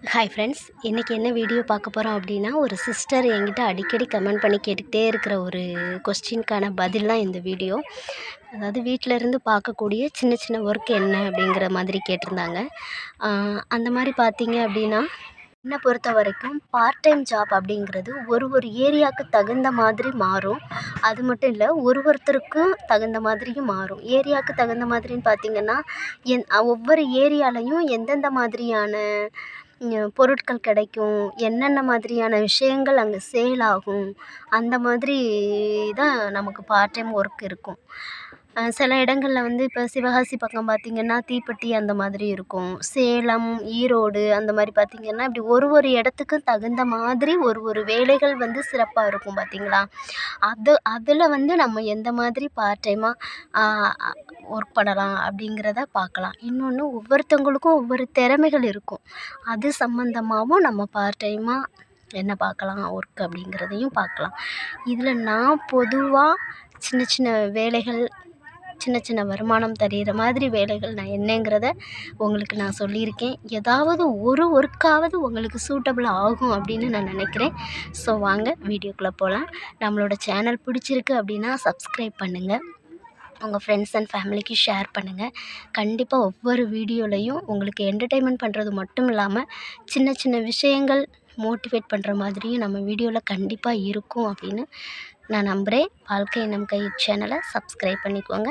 Hi friends இன்றைக்கி என்ன video பார்க்க போகிறோம் அப்படின்னா ஒரு சிஸ்டர் என்கிட்ட அடிக்கடி கமெண்ட் பண்ணி கேட்டுக்கிட்டே இருக்கிற ஒரு கொஸ்டினுக்கான பதில் தான் இந்த வீடியோ அதாவது வீட்டில் இருந்து பார்க்கக்கூடிய சின்ன சின்ன ஒர்க் என்ன அப்படிங்கிற மாதிரி கேட்டிருந்தாங்க. அந்த மாதிரி பார்த்தீங்க அப்படின்னா என்னை பொறுத்த வரைக்கும் பார்ட் டைம் ஜாப் அப்படிங்கிறது ஒரு ஒரு ஏரியாவுக்கு தகுந்த மாதிரி மாறும். அது மட்டும் இல்லை ஒரு ஒருத்தருக்கும் தகுந்த மாதிரியும் மாறும். ஏரியாவுக்கு தகுந்த மாதிரின்னு பார்த்தீங்கன்னா என் ஒவ்வொரு ஏரியாலையும் எந்தெந்த மாதிரியான பொருட்கள் கிடைக்கும். என்னென்ன மாதிரியான விஷயங்கள் அங்கே சேல் ஆகும். அந்த மாதிரி தான் நமக்கு பார்ட் டைம் ஒர்க் இருக்கும். சில இடங்களில் வந்து இப்போ சிவகாசி பக்கம் பார்த்திங்கன்னா தீப்பெட்டி அந்த மாதிரி இருக்கும். சேலம் ஈரோடு அந்த மாதிரி பார்த்திங்கன்னா இப்படி ஒரு ஒரு இடத்துக்கும் தகுந்த மாதிரி ஒரு ஒரு வேலைகள் வந்து சிறப்பாக இருக்கும் பார்த்திங்களா அது அதில் வந்து நம்ம எந்த மாதிரி பார்ட் டைமாக ஒர்க் பண்ணலாம் அப்படிங்கிறத பார்க்கலாம் இன்னொன்று ஒவ்வொருத்தவங்களுக்கும் ஒவ்வொரு திறமைகள் இருக்கும். அது சம்மந்தமாகவும் நம்ம பார்ட் டைமாக என்ன பார்க்கலாம் ஒர்க் அப்படிங்கிறதையும் பார்க்கலாம் இதில் நான் பொதுவாக சின்ன சின்ன வேலைகள் சின்ன சின்ன வருமானம் தருகிற மாதிரி வேலைகள் நான் என்னங்கிறத உங்களுக்கு நான் சொல்லியிருக்கேன். ஏதாவது ஒரு ஒர்க்காவது உங்களுக்கு சூட்டபிள் ஆகும் அப்படின்னு நான் நினைக்கிறேன். ஸோ வாங்க வீடியோக்குள்ளே போகலாம் நம்மளோட சேனல் பிடிச்சிருக்கு அப்படின்னா சப்ஸ்கிரைப் பண்ணுங்கள் உங்கள் ஃப்ரெண்ட்ஸ் அண்ட் ஃபேமிலிக்கு ஷேர் பண்ணுங்கள் கண்டிப்பாக ஒவ்வொரு வீடியோலையும் உங்களுக்கு என்டர்டெயின்மெண்ட் பண்ணுறது மட்டும் இல்லாமல் சின்ன சின்ன விஷயங்கள் மோட்டிவேட் பண்ணுற மாதிரியும் நம்ம வீடியோவில் கண்டிப்பாக இருக்கும் அப்படின்னு நான் நம்புகிறேன் வாழ்க்கை நம் கை சேனலை சப்ஸ்கிரைப் பண்ணிக்கோங்க.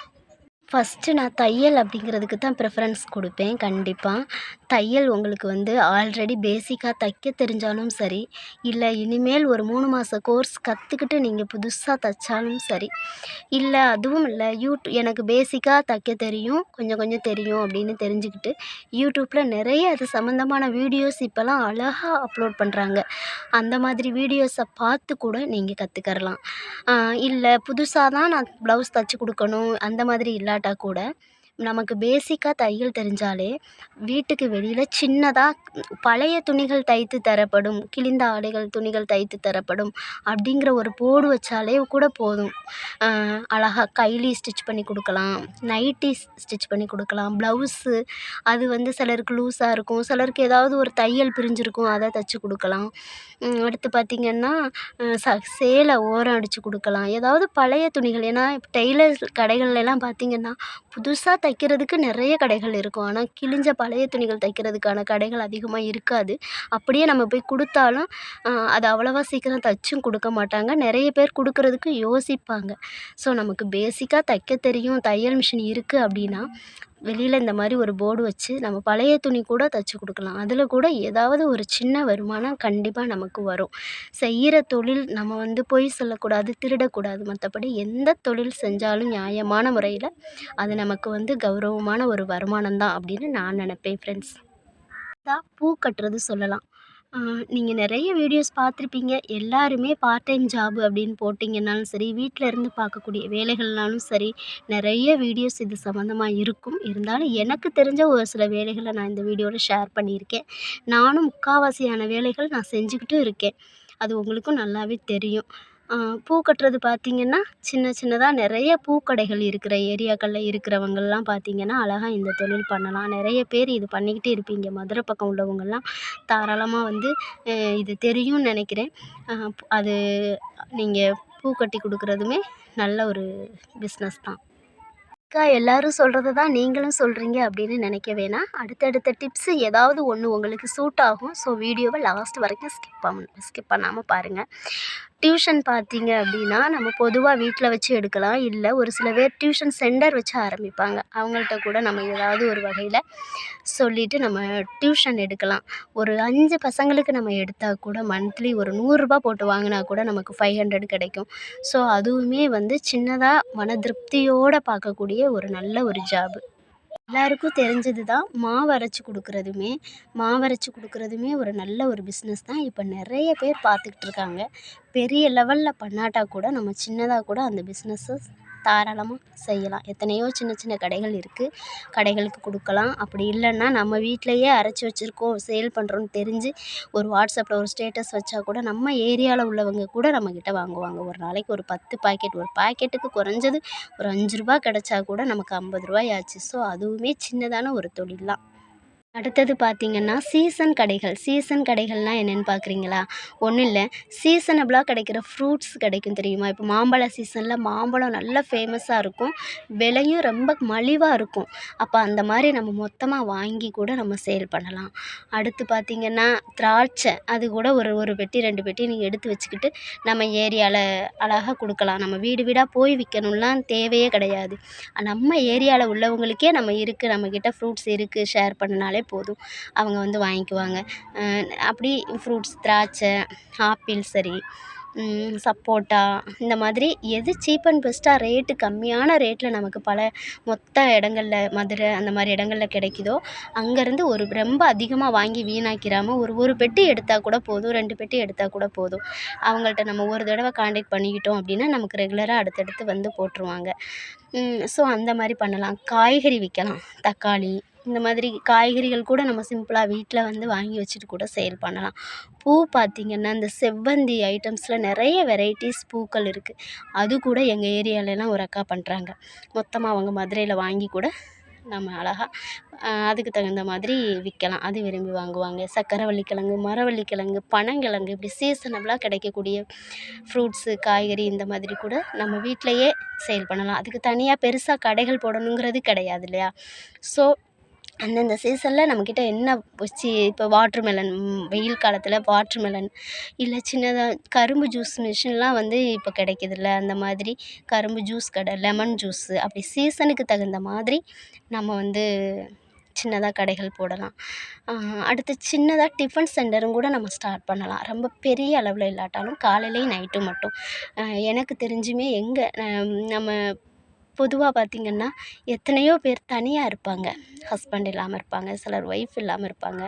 ஃபஸ்ட்டு நான் தையல் அப்படிங்கிறதுக்கு தான் ப்ரிஃபரன்ஸ் கொடுப்பேன் கண்டிப்பாக தையல் உங்களுக்கு வந்து ஆல்ரெடி பேசிக்காக தைக்க தெரிஞ்சாலும் சரி இல்லை இனிமேல் ஒரு மூணு மாத கோர்ஸ் கற்றுக்கிட்டு நீங்கள் புதுசாக தைச்சாலும் சரி இல்லை அதுவும் இல்லை யூடியூப் எனக்கு பேசிக்காக தைக்க தெரியும் கொஞ்சம் கொஞ்சம் தெரியும் அப்படின்னு தெரிஞ்சுக்கிட்டு யூடியூப்பில் நிறைய அது சம்மந்தமான வீடியோஸ் இப்போல்லாம் அழகாக அப்லோட் பண்ணுறாங்க அந்த மாதிரி வீடியோஸை பார்த்து கூட நீங்கள் கற்றுக்கறலாம் இல்லை புதுசாக தான் நான் ப்ளவுஸ் தைச்சி கொடுக்கணும் அந்த மாதிரி இல்லாட்டி கூட. நமக்கு பேசிக்காக தையல் தெரிஞ்சாலே வீட்டுக்கு வெளியில் சின்னதாக பழைய துணிகள் தைத்து தரப்படும் கிழிந்த ஆடைகள் துணிகள் தைத்து தரப்படும் அப்படிங்கிற ஒரு போர்டு வச்சாலே கூட போதும். அழகாக கைலி ஸ்டிச் பண்ணி கொடுக்கலாம் நைட்டி ஸ்டிச் பண்ணி கொடுக்கலாம் ப்ளவுஸு அது வந்து சிலருக்கு லூஸாக இருக்கும் சிலருக்கு ஏதாவது ஒரு தையல் பிரிஞ்சிருக்கும் அதை தைச்சி கொடுக்கலாம். அடுத்து பார்த்திங்கன்னா ச சேலை ஓரம் அடித்து கொடுக்கலாம். ஏதாவது பழைய துணிகள் ஏன்னா டெய்லர் கடைகள்லாம் பார்த்திங்கன்னா புதுசாக தைக்கிறதுக்கு நிறைய கடைகள் இருக்கும். ஆனால் கிழிஞ்ச பழைய துணிகள் தைக்கிறதுக்கான கடைகள் அதிகமாக இருக்காது. அப்படியே நம்ம போய் கொடுத்தாலும் அது அவ்வளவா சீக்கிரம் தைச்சும் கொடுக்க மாட்டாங்க. நிறைய பேர் கொடுக்கறதுக்கு யோசிப்பாங்க. ஸோ நமக்கு பேசிக்காக தைக்க தெரியும். தையல் மிஷின் இருக்குது அப்படின்னா வெளியில் இந்த மாதிரி ஒரு போர்டு வச்சு நம்ம பழைய துணி கூட தைச்சி கொடுக்கலாம். அதில் கூட ஏதாவது ஒரு சின்ன வருமானம் கண்டிப்பாக நமக்கு வரும். செய்கிற தொழில் நம்ம வந்து பொய் சொல்லக்கூடாது திருடக்கூடாது. மற்றபடி எந்த தொழில் செஞ்சாலும் நியாயமான முறையில் அது நமக்கு வந்து கௌரவமான ஒரு வருமானம் தான் அப்படின்னு நான் நினப்பேன் ஃப்ரெண்ட்ஸ் தான் பூ கட்டுறது சொல்லலாம். நீங்கள் நிறைய வீடியோஸ் பார்த்துருப்பீங்க. எல்லாருமே பார்ட் டைம் ஜாப் அப்படின்னு போட்டிங்கன்னாலும் சரி வீட்டில் இருந்து பார்க்கக்கூடிய வேலைகள்னாலும் சரி நிறைய வீடியோஸ் இது சம்மந்தமாக இருக்கும். இருந்தாலும் எனக்கு தெரிஞ்ச ஒரு சில வேலைகளை நான் இந்த வீடியோவில் ஷேர் பண்ணியிருக்கேன். நானும் முக்கால்வாசியான வேலைகள் நான் செஞ்சுக்கிட்டும் இருக்கேன். அது உங்களுக்கும் நல்லாவே தெரியும். பூ கட்டுறது பார்த்திங்கன்னா சின்ன சின்னதாக நிறைய பூக்கடைகள் இருக்கிற ஏரியாக்களில் இருக்கிறவங்கள்லாம் பார்த்திங்கன்னா அழகாக இந்த தொழில் பண்ணலாம். நிறைய பேர் இது பண்ணிக்கிட்டு இருப்பீங்க. மதுரை பக்கம் உள்ளவங்கள்லாம் தாராளமாக வந்து இது தெரியும்னு நினைக்கிறேன். அது நீங்கள் பூ கட்டி கொடுக்குறதுமே நல்ல ஒரு பிஸ்னஸ் தான். அக்கா எல்லாரும் சொல்கிறத தான் நீங்களும் சொல்கிறீங்க அப்படின்னு நினைக்க வேணாம். அடுத்தடுத்த டிப்ஸு ஏதாவது ஒன்று உங்களுக்கு சூட் ஆகும். ஸோ வீடியோவை லாஸ்ட் வரைக்கும் ஸ்கிப் பண்ண ஸ்கிப் பண்ணாமல் பாருங்கள் டியூஷன் பார்த்தீங்க அப்படின்னா நம்ம பொதுவாக வீட்டில் வச்சு எடுக்கலாம். இல்லை ஒரு சில பேர் டியூஷன் சென்டர் வச்சு ஆரம்பிப்பாங்க. அவங்கள்ட்ட கூட நம்ம ஏதாவது ஒரு வகையில் சொல்லிவிட்டு நம்ம டியூஷன் எடுக்கலாம். ஒரு அஞ்சு பசங்களுக்கு நம்ம எடுத்தால் கூட மந்த்லி ஒரு நூறுரூபா போட்டு வாங்கினா கூட நமக்கு ஃபைவ் ஹண்ட்ரட் கிடைக்கும். ஸோ அதுவுமே வந்து சின்னதாக மன திருப்தியோடு பார்க்கக்கூடிய ஒரு நல்ல ஒரு ஜாபு எல்லாருக்கும் தெரிஞ்சது தான் மாவு அரைச்சி கொடுக்குறதுமே மாவு அரைச்சி கொடுக்குறதுமே ஒரு நல்ல ஒரு பிஸ்னஸ் தான். இப்போ நிறைய பேர் பார்த்துக்கிட்டு இருக்காங்க. பெரிய லெவலில் பண்ணாட்டா கூட நம்ம சின்னதாக கூட அந்த பிஸ்னஸை தாராளமாக செய்யலாம். எத்தனையோ சின்ன சின்ன கடைகள் இருக்குது கடைகளுக்கு கொடுக்கலாம். அப்படி இல்லைன்னா நம்ம வீட்டிலையே அரைச்சி வச்சுருக்கோம் சேல் பண்ணுறோன்னு தெரிஞ்சு ஒரு வாட்ஸ்அப்பில் ஒரு ஸ்டேட்டஸ் வச்சா கூட நம்ம ஏரியாவில் உள்ளவங்க கூட நம்மக்கிட்ட வாங்குவாங்க. ஒரு நாளைக்கு ஒரு பத்து பாக்கெட் ஒரு பாக்கெட்டுக்கு குறைஞ்சது ஒரு அஞ்சு ரூபா கிடச்சா கூட நமக்கு ஐம்பது ரூபாய் ஆச்சு. ஸோ அதுவுமே சின்னதான ஒரு தொழில் தான். அடுத்தது பார்த்தீங்கன்னா சீசன் கடைகள். சீசன் கடைகள்னால் என்னென்னு பார்க்குறீங்களா ஒன்றும் இல்லை. சீசனபிளாக கிடைக்கிற ஃப்ரூட்ஸ் கிடைக்கும் தெரியுமா? இப்போ மாம்பழ சீசனில் மாம்பழம் நல்லா ஃபேமஸாக இருக்கும். விலையும் ரொம்ப மலிவாக இருக்கும். அப்போ அந்த மாதிரி நம்ம மொத்தமாக வாங்கி கூட நம்ம சேல் பண்ணலாம். அடுத்து பார்த்திங்கன்னா திராட்சை. அது கூட ஒரு ஒரு பெட்டி ரெண்டு பெட்டி நீங்கள் எடுத்து வச்சுக்கிட்டு நம்ம ஏரியாவில் அழகாக கொடுக்கலாம். நம்ம வீடு வீடாக போய் விற்கணும்லாம் தேவையே கிடையாது. நம்ம ஏரியாவில் உள்ளவங்களுக்கே நம்ம இருக்குது நம்மக்கிட்ட ஃப்ரூட்ஸ் இருக்குது ஷேர் பண்ணினாலே போதும். அவங்க வந்து வாங்கிக்குவாங்க. அப்படி ஃப்ரூட்ஸ் திராட்சை ஆப்பிள் சரி சப்போட்டா இந்த மாதிரி எது சீப் அண்ட் பெஸ்ட்டாக ரேட்டு கம்மியான ரேட்டில் நமக்கு பல மொத்த இடங்கள்ல மதுரை அந்த மாதிரி இடங்கள்ல கிடைக்குதோ அங்கேருந்து ஒரு ரொம்ப அதிகமாக வாங்கி வீணாக்கிறாமல் ஒரு ஒரு பெட்டி எடுத்தால் கூட போதும் ரெண்டு பெட்டி எடுத்தால் கூட போதும். அவங்கள்ட்ட நம்ம ஒரு தடவை காண்டாக்ட் பண்ணிக்கிட்டோம் அப்படின்னா நமக்கு ரெகுலராக அடுத்தடுத்து வந்து போட்டுருவாங்க. ஸோ அந்த மாதிரி பண்ணலாம். காய்கறி விற்கலாம் தக்காளி இந்த மாதிரி காய்கறிகள் கூட நம்ம சிம்பிளாக வீட்டில் வந்து வாங்கி வச்சுட்டு கூட சேல் பண்ணலாம். பூ பார்த்திங்கன்னா இந்த செவ்வந்தி ஐட்டம்ஸில் நிறைய வெரைட்டிஸ் பூக்கள் இருக்குது அது கூட எங்கள் ஏரியாலலாம் ஒரு அக்கா பண்ணுறாங்க மொத்தமாக அவங்க மதுரையில் வாங்கி கூட நம்ம அழகாக அதுக்கு தகுந்த மாதிரி விற்கலாம் அது விரும்பி வாங்குவாங்க. சக்கரவள்ளி கிழங்கு மரவள்ளி கிழங்கு பனங்கிழங்கு இப்படி சீசனபிளாக கிடைக்கக்கூடிய ஃப்ரூட்ஸு காய்கறி இந்த மாதிரி கூட நம்ம வீட்டிலையே சேல் பண்ணலாம். அதுக்கு தனியாக பெருசாக கடைகள் போடணுங்கிறது கிடையாது இல்லையா? ஸோ அந்தந்த சீசனில் நம்மக்கிட்ட என்ன வச்சு இப்போ வாட்ரு மெலன் வெயில் காலத்தில் வாட்ரு மெலன் இல்லை சின்னதாக கரும்பு ஜூஸ் மிஷின்லாம் வந்து இப்போ கிடைக்கிதுல்ல அந்த மாதிரி கரும்பு ஜூஸ் கடை லெமன் ஜூஸு அப்படி சீசனுக்கு தகுந்த மாதிரி நம்ம வந்து சின்னதாக கடைகள் போடலாம். அடுத்து சின்னதாக டிஃபன் சென்டரும் கூட நம்ம ஸ்டார்ட் பண்ணலாம். ரொம்ப பெரிய அளவில் இல்லாட்டாலும் காலையிலேயும் நைட்டும் மட்டும். எனக்கு தெரிஞ்சுமே எங்கே நம்ம பொதுவாக பார்த்திங்கன்னா எத்தனையோ பேர் தனியாக இருப்பாங்க. ஹஸ்பண்ட் இல்லாமல் இருப்பாங்க சிலர் ஒய்ஃப் இல்லாமல் இருப்பாங்க.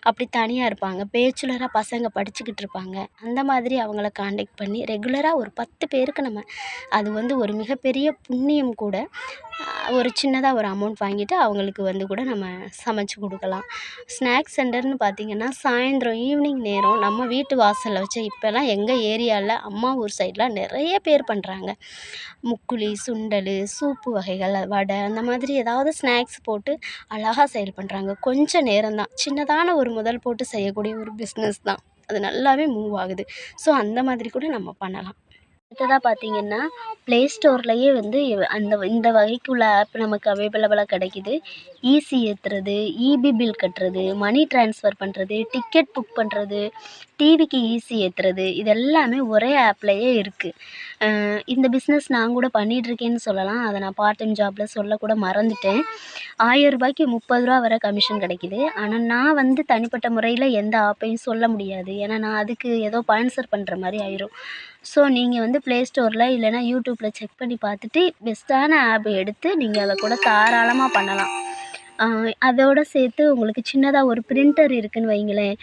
அப்படி தனியாக இருப்பாங்க. பேச்சுலராக பசங்க படிச்சுக்கிட்டு இருப்பாங்க. அந்த மாதிரி அவங்கள காண்டக்ட் பண்ணி ரெகுலராக ஒரு பத்து பேருக்கு நம்ம அது வந்து ஒரு மிகப்பெரிய புண்ணியம் கூட ஒரு சின்னதாக ஒரு அமௌண்ட் வாங்கிட்டு அவங்களுக்கு வந்து கூட நம்ம சமைச்சு கொடுக்கலாம். ஸ்நாக்ஸ் சென்டர்னு பார்த்திங்கன்னா சாயந்தரம் ஈவினிங் நேரம் நம்ம வீட்டு வாசலில் வச்சு இப்போல்லாம் எங்கள் ஏரியாவில் அம்மா ஊர் சைட்லாம் நிறைய பேர் பண்ணுறாங்க முக்குழி சுண்டல் சூப்பு வகைகள் வடை அந்த மாதிரி ஏதாவது ஸ்நாக்ஸ் போட்டு அழகாக சேல் பண்ணுறாங்க கொஞ்சம் நேரம்தான் சின்னதான ஒரு முதல் போட்டு செய்யக்கூடிய ஒரு பிஸ்னஸ் தான். அது நல்லாவே மூவ் ஆகுது. ஸோ அந்த மாதிரி கூட நம்ம பண்ணலாம். அடுத்ததாக பார்த்தீங்கன்னா ப்ளே ஸ்டோர்லேயே வந்து அந்த இந்த வகைக்குள்ள ஆப் நமக்கு அவைலபிளாக கிடைக்கிது. ஈசி ஏற்றுறது இபி பில் கட்டுறது மணி ட்ரான்ஸ்ஃபர் பண்ணுறது டிக்கெட் புக் பண்ணுறது டிவிக்கு ஈஸி ஏற்றுறது இது எல்லாமே ஒரே ஆப்லேயே இருக்குது இந்த பிஸ்னஸ் நான் கூட பண்ணிகிட்ருக்கேன்னு சொல்லலாம். அதை நான் பார்ட் டைம் ஜாப்பில் சொல்லக்கூட மறந்துட்டேன். ஆயிரரூபாய்க்கு முப்பது ரூபா வரை கமிஷன் கிடைக்கிது. ஆனால் நான் வந்து தனிப்பட்ட முறையில் எந்த ஆப்பையும் சொல்ல முடியாது. ஏன்னா நான் அதுக்கு ஏதோ ஸ்பான்சர் பண்ணுற மாதிரி ஆயிரும். ஸோ நீங்கள் வந்து ப்ளே ஸ்டோரில் இல்லைனா யூடியூப்பில் செக் பண்ணி பார்த்துட்டு பெஸ்ட்டான ஆப் எடுத்து நீங்கள் அதை கூட தாராளமாக பண்ணலாம். அதோடு சேர்த்து உங்களுக்கு சின்னதாக ஒரு பிரிண்டர் இருக்குதுன்னு வைங்களேன்.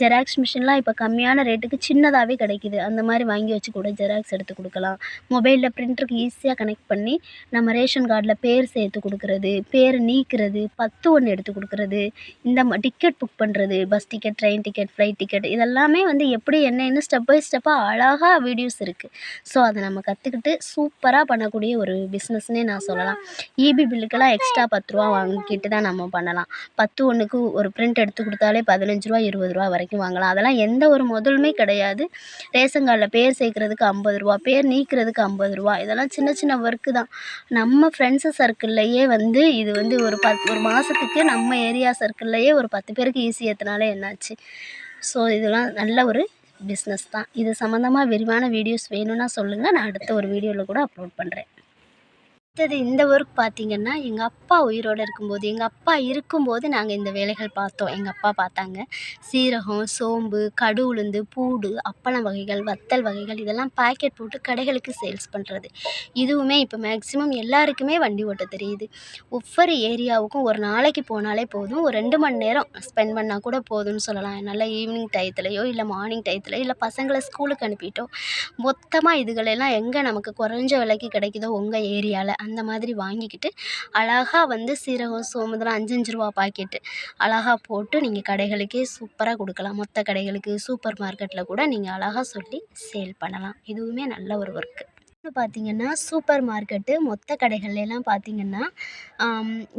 ஜெராக்ஸ் மிஷின்லாம் இப்போ கம்மியான ரேட்டுக்கு சின்னதாகவே கிடைக்கிது. அந்த மாதிரி வாங்கி வச்சு கூட ஜெராக்ஸ் எடுத்து கொடுக்கலாம். மொபைலில் பிரிண்டருக்கு ஈஸியாக கனெக்ட் பண்ணி நம்ம ரேஷன் கார்டில் பேர் சேர்த்து கொடுக்குறது பேர் நீக்கிறது பத்து ஒன்று எடுத்து கொடுக்குறது இந்த டிக்கெட் புக் பண்ணுறது bus ticket train ticket flight ticket இதெல்லாமே வந்து எப்படி என்னென்னு ஸ்டெப் பை ஸ்டெப்பாக அழகாக வீடியோஸ் இருக்குது ஸோ அதை நம்ம கற்றுக்கிட்டு சூப்பராக பண்ணக்கூடிய ஒரு பிஸ்னஸ்னே நான் சொல்லலாம். இபி பில்லுக்கெல்லாம் எக்ஸ்ட்ரா பத்து ரூபா வாங்கிட்டு தான் நம்ம பண்ணலாம். பத்து ஒன்றுக்கு ஒரு பிரிண்ட் எடுத்து கொடுத்தாலே பதினஞ்சு ரூபா இருபது ரூபா வரைக்கும் வாங்கலாம். அதெல்லாம் எந்த ஒரு முதலுமே கிடையாது. ரேஷன் கார்டில் பேர் சேர்க்குறதுக்கு ஐம்பது ரூபா பேர் நீக்கிறதுக்கு ஐம்பது ரூபா இதெல்லாம் சின்ன சின்ன ஒர்க்கு தான். நம்ம ஃப்ரெண்ட்ஸு சர்க்கிள்லையே வந்து இது வந்து ஒரு பத் ஒரு மாதத்துக்கு நம்ம ஏரியா சர்க்கிள்லையே ஒரு பத்து பேருக்கு ஈஸி ஏற்றினாலே என்னாச்சு? ஸோ இதெல்லாம் நல்ல ஒரு பிஸ்னஸ் தான். இது சம்மந்தமாக விரிவான வீடியோஸ் வேணும்னா சொல்லுங்கள் நான் அடுத்த ஒரு வீடியோவில் கூட அப்லோட் பண்ணுறேன் அடுத்தது இந்த ஒர்க் பார்த்திங்கன்னா எங்கள் அப்பா உயிரோடு இருக்கும்போது எங்கள் அப்பா இருக்கும்போது நாங்கள் இந்த வேலைகள் பார்த்தோம். எங்கள் அப்பா பார்த்தாங்க. சீரகம் சோம்பு கடு உளுந்து பூண்டு அப்பளம் வகைகள் வத்தல் வகைகள் இதெல்லாம் பாக்கெட் போட்டு கடைகளுக்கு சேல்ஸ் பண்ணுறது இதுவுமே இப்போ மேக்ஸிமம் எல்லாருக்குமே வண்டி ஓட்ட தெரியுது. ஒவ்வொரு ஏரியாவுக்கும் ஒரு நாளைக்கு போனாலே போதும். ஒரு ரெண்டு மணி நேரம் ஸ்பெண்ட் பண்ணால் கூட போதும்னு சொல்லலாம். நல்லா ஈவினிங் டயத்துலையோ இல்லை மார்னிங் டயத்துலையோ இல்லை பசங்களை ஸ்கூலுக்கு அனுப்பிட்டோம். மொத்தமாக இதுகளெல்லாம் எங்கே நமக்கு குறைஞ்ச விலைக்கு கிடைக்குதோ உங்கள் ஏரியாவில் அந்த மாதிரி வாங்கிக்கிட்டு அழகாக வந்து சீரகம் சோம்பு இதெல்லாம் அஞ்சு அஞ்சு ரூபா பாக்கெட்டு அழகாக போட்டு நீங்கள் கடைகளுக்கே சூப்பராக கொடுக்கலாம். மொத்த கடைகளுக்கு சூப்பர் மார்க்கெட்டில் கூட நீங்கள் அழகாக சொல்லி சேல் பண்ணலாம். இதுவுமே நல்ல ஒரு ஒர்க்கு பார்த்தீங்கன்னா சூப்பர் மார்க்கெட்டு மொத்த கடைகள்லாம் பார்த்தீங்கன்னா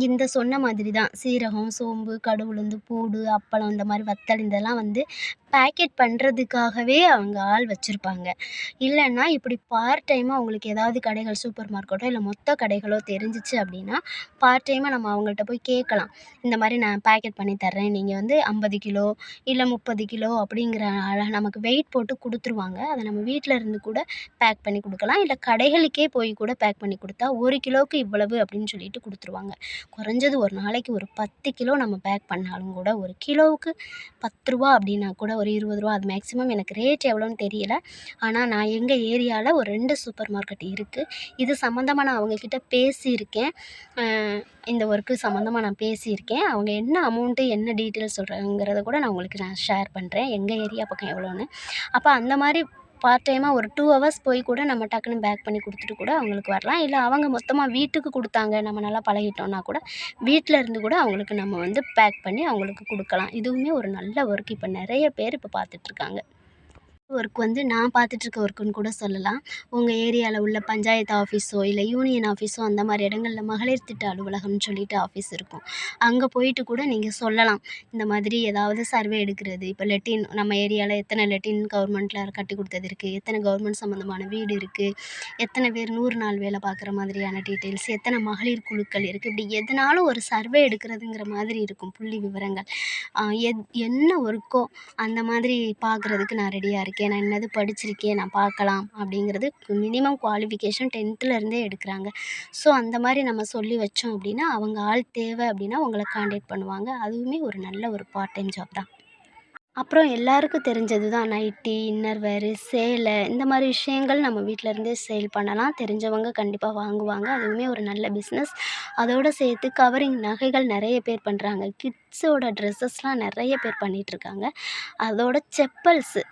இந்த சொன்ன மாதிரி தான். சீரகம் சோம்பு கடவுளுந்து பூடு அப்பளம் இந்த மாதிரி வத்தல் இதெல்லாம் வந்து பேக்கெட் பண்ணுறதுக்காகவே அவங்க ஆள் வச்சுருப்பாங்க. இல்லைன்னா இப்படி பார்ட் டைமாக அவங்களுக்கு ஏதாவது கடைகள் சூப்பர் மார்க்கெட்டோ இல்லை மொத்த கடைகளோ தெரிஞ்சிச்சு அப்படின்னா பார்ட் டைமாக நம்ம அவங்கள்ட்ட போய் கேட்கலாம். இந்த மாதிரி நான் பேக்கெட் பண்ணி தர்றேன். நீங்கள் வந்து ஐம்பது கிலோ இல்லை முப்பது கிலோ அப்படிங்கிற நமக்கு வெயிட் போட்டு கொடுத்துருவாங்க. அதை நம்ம வீட்டில் இருந்து கூட பேக் பண்ணி கொடுக்கலாம். இல்லை கடைகளுக்கே போய் கூட பேக் பண்ணி கொடுத்தா ஒரு கிலோவுக்கு இவ்வளவு அப்படின்னு சொல்லிட்டு கொடுத்துருவாங்க. குறைஞ்சது ஒரு நாளைக்கு ஒரு பத்து கிலோ நம்ம பேக் பண்ணாலும் கூட ஒரு கிலோவுக்கு பத்து ரூபா அப்படின்னா கூட ஒரு இருபது ரூபா அது மேக்ஸிமம் எனக்கு ரேட் எவ்வளோன்னு தெரியல. ஆனால் நான் எங்கள் ஏரியாவில் ஒரு ரெண்டு சூப்பர் மார்க்கெட் இருக்குது இது சம்மந்தமாக நான் அவங்கக்கிட்ட பேசியிருக்கேன். இந்த ஒர்க்கு சம்மந்தமாக நான் பேசியிருக்கேன். அவங்க என்ன அமௌண்ட்டு என்ன டீட்டெயில்ஸ் சொல்கிறாங்கிறத கூட நான் உங்களுக்கு நான் ஷேர் பண்ணுறேன் எங்கள் ஏரியா பக்கம் எவ்வளோன்னு அப்போ அந்த மாதிரி பார்ட் டைமாக ஒரு டூ ஹவர்ஸ் போய் கூட நம்ம டக்குன்னு பேக் பண்ணி கொடுத்துட்டு கூட அவங்களுக்கு வரலாம். இல்லை அவங்க மொத்தமாக வீட்டுக்கு கொடுத்தாங்க நம்ம நல்லா பழகிட்டோம்னா கூட வீட்டில் இருந்து கூட அவங்களுக்கு நம்ம வந்து பேக் பண்ணி அவங்களுக்கு கொடுக்கலாம். இதுவுமே ஒரு நல்ல ஒர்க் இப்போ நிறைய பேர் இப்போ பார்த்துட்ருக்காங்க ஒர்க் வந்து நான் பார்த்துட்ருக்க ஒர்க்குன்னு கூட சொல்லலாம். உங்கள் ஏரியாவில் உள்ள பஞ்சாயத்து ஆஃபீஸோ இல்லை யூனியன் ஆஃபீஸோ அந்த மாதிரி இடங்களில் மகளிர் திட்ட அலுவலகம்னு சொல்லிட்டு ஆஃபீஸ் இருக்கும். அங்கே போயிட்டு கூட நீங்கள் சொல்லலாம். இந்த மாதிரி ஏதாவது சர்வே எடுக்கிறது. இப்போ லெட்டின் நம்ம ஏரியாவில் எத்தனை லெட்டின் கவர்மெண்ட்டில் கட்டி கொடுத்தது இருக்குது எத்தனை கவர்மெண்ட் சம்மந்தமான வீடு இருக்குது எத்தனை பேர் நூறு நாள் வேலை பார்க்குற மாதிரியான டீட்டெயில்ஸ் எத்தனை மகளிர் குழுக்கள் இருக்குது இப்படி எதனாலும் ஒரு சர்வே எடுக்கிறதுங்கிற மாதிரி இருக்கும். புள்ளி விவரங்கள். எத் என்ன ஒர்க்கோ அந்த மாதிரி பார்க்குறதுக்கு நான் ரெடியாக இருக்கேன். இருக்கேன் நான் என்னது படிச்சிருக்கேன் நான் பார்க்கலாம் அப்படிங்கிறது மினிமம் குவாலிஃபிகேஷன் டென்த்துலேருந்தே எடுக்கிறாங்க. ஸோ அந்த மாதிரி நம்ம சொல்லி வச்சோம் அப்படின்னா அவங்க ஆள் தேவை அப்படின்னா உங்களை காண்டக்ட் பண்ணுவாங்க. அதுவுமே ஒரு நல்ல ஒரு பார்ட் டைம் ஜாப் தான். அப்புறம் எல்லாருக்கும் தெரிஞ்சது தான் நைட்டி இன்னர் வேரு சேலை இந்த மாதிரி விஷயங்கள் நம்ம வீட்டில் இருந்தே சேல் பண்ணலாம். தெரிஞ்சவங்க கண்டிப்பாக வாங்குவாங்க. அதுவுமே ஒரு நல்ல பிஸ்னஸ் அதோடு சேர்த்து கவரிங் நகைகள் நிறைய பேர் பண்ணுறாங்க கிட்ஸோட ட்ரெஸ்ஸஸ்லாம் நிறைய பேர் பண்ணிகிட்ருக்காங்க அதோட செப்பல்ஸு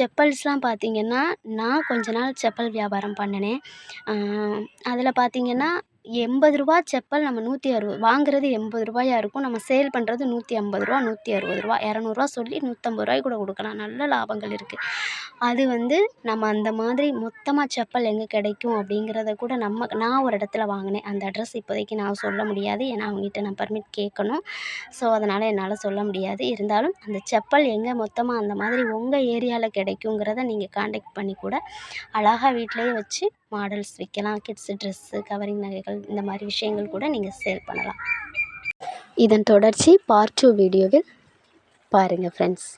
செப்பல்ஸ்லாம் பார்த்திங்கன்னா நான் கொஞ்ச நாள் செப்பல் வியாபாரம் பண்ணினேன். அதில் பார்த்திங்கன்னா எண்பது ரூபா செப்பல் நம்ம நூற்றி அறுபது வாங்குறது எண்பது ரூபாயாக இருக்கும். நம்ம சேல் பண்ணுறது நூற்றி ஐம்பது ரூபா நூற்றி அறுபது ரூபா இரநூறுவா சொல்லி நூற்றம்பது ரூபாய்க்கு கூட கொடுக்கலாம். நல்ல லாபங்கள் இருக்குது அது வந்து நம்ம அந்த மாதிரி மொத்தமாக செப்பல் எங்கே கிடைக்கும் அப்படிங்கிறத கூட நம்ம நான் ஒரு இடத்துல வாங்கினேன். அந்த அட்ரஸ் இப்போதைக்கு நான் சொல்ல முடியாது. ஏன்னா அவங்ககிட்ட நான் பர்மிட் கேட்கணும். ஸோ அதனால் என்னால் சொல்ல முடியாது. இருந்தாலும் அந்த செப்பல் எங்கே மொத்தமாக அந்த மாதிரி உங்கள் ஏரியாவில் கிடைக்குங்கிறத நீங்கள் காண்டக்ட் பண்ணி கூட அழகாக வீட்டிலையே வச்சு மாடல்ஸ் விற்கலாம் கிட்ஸு ட்ரெஸ்ஸு கவரிங் நகைகள் இந்த மாதிரி விஷயங்கள் கூட நீங்கள் சேல் பண்ணலாம். இதன் தொடர்ச்சி பார்ட் டூ வீடியோவில் பாருங்கள் ஃப்ரெண்ட்ஸ்